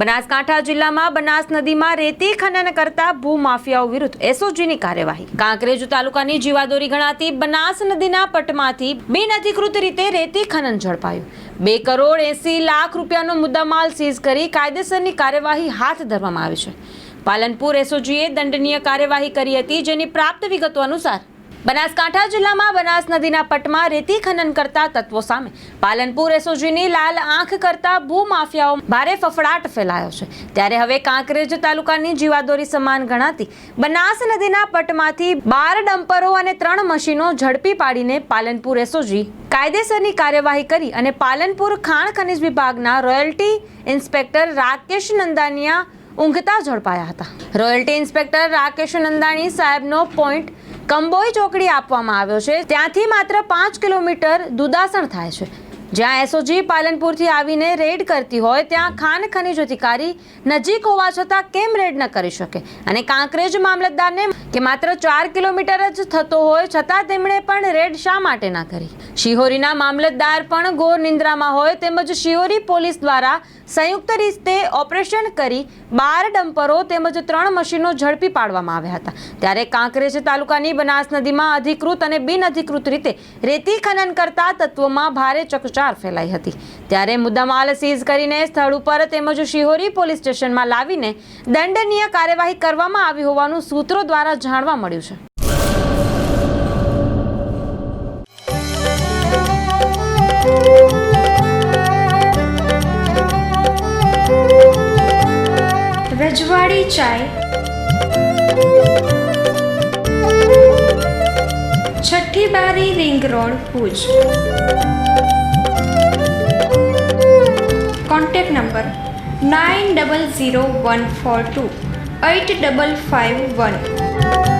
બનાસકાંઠા જિલ્લામાં બનાસ નદીમાં રેતી ખનન કરતા ભૂમાફિયાઓ વિરુદ્ધ એસઓજીની કાર્યવાહી. કાંકરેજ તાલુકાની જીવાદોરી ગણાતી બનાસ નદીના પટમાંથી બિનઅધિકૃત રીતે રેતી ખનન ઝડપાયું. બે કરોડ એસી લાખ રૂપિયાનો મુદ્દામાલ સીઝ કરી કાયદેસરની કાર્યવાહી હાથ ધરવામાં આવી છે. પાલનપુર એસઓજીએ દંડનીય કાર્યવાહી કરી હતી જેની પ્રાપ્ત વિગતો અનુસાર બનાસકાંઠા જિલ્લામાં બનાસ નદીના પટમાં રેતી ખનન કરતા તત્વો સામે પાલનપુર એસઓજીની લાલ આંખ કરતા ભૂમાફિયાઓ ભારે ફફડાટ ફેલાયો છે. ત્યારે હવે કાંકરેજ તાલુકાની જીવાદોરી સમાન ગણાતી બનાસ નદીના પટમાંથી બાર ડમ્પરો અને ત્રણ મશીનો ઝડપી પાડીને પાલનપુર એસઓજી કાયદેસરની કાર્યવાહી કરી અને પાલનપુર ખાણ ખનિજ વિભાગના રોયલ્ટી ઇન્સ્પેક્ટર રાકેશ નંદાનિયા ઊંઘતા ઝડપાયા હતા. રોયલ્ટી ઇન્સ્પેક્ટર રાકેશ નંદાણી સાહેબનો પોઈન્ટ કંબોઈ ચોકડી આપવામાં આવ્યો છે. ત્યાંથી માત્ર પાંચ કિલોમીટર દુદાસણ થાય છે. જ્યાં એસઓજી પાલનપુરથી આવીને રેડ કરતી હોય, ત્યાં ખાન ખનીજ અધિકારી નજીક હોવા છતાં કેમ રેડ ન કરી શકે? અને કાંકરેજ મામલતદારને કે માત્ર ચાર કિલોમીટર જ થતો હોય, છતાં તેમણે પણ રેડ શા માટે ના કરી? શિહોરીના મામલતદાર પણ ઘોર નિંદ્રામાં હોય, તેમજ શિહોરી પોલીસ દ્વારા સંયુક્ત રીતે ઓપરેશન કરી બાર ડમ્પરો તેમજ ત્રણ મશીનો ઝડપી પાડવામાં આવ્યા હતા. ત્યારે કાંકરેજ તાલુકાની બનાસ નદીમાં અધિકૃત અને બિનઅધિકૃત રીતે રેતી ખનન કરતા તત્વોમાં ભારે ચકચાર ફેલાઈ હતી. ત્યારે મુદ્દામાલ સીઝ કરીને સ્થળ ઉપર તેમજ શિહોરી પોલીસ સ્ટેશનમાં લાવીને દંડનીય કાર્યવાહી કરવામાં આવી હોવાનું સૂત્રો દ્વારા જાણવા મળ્યું છે. Rajwadi Chai. Chhathi Bari ring road Bhuj. Nine double zero one four two eight double five one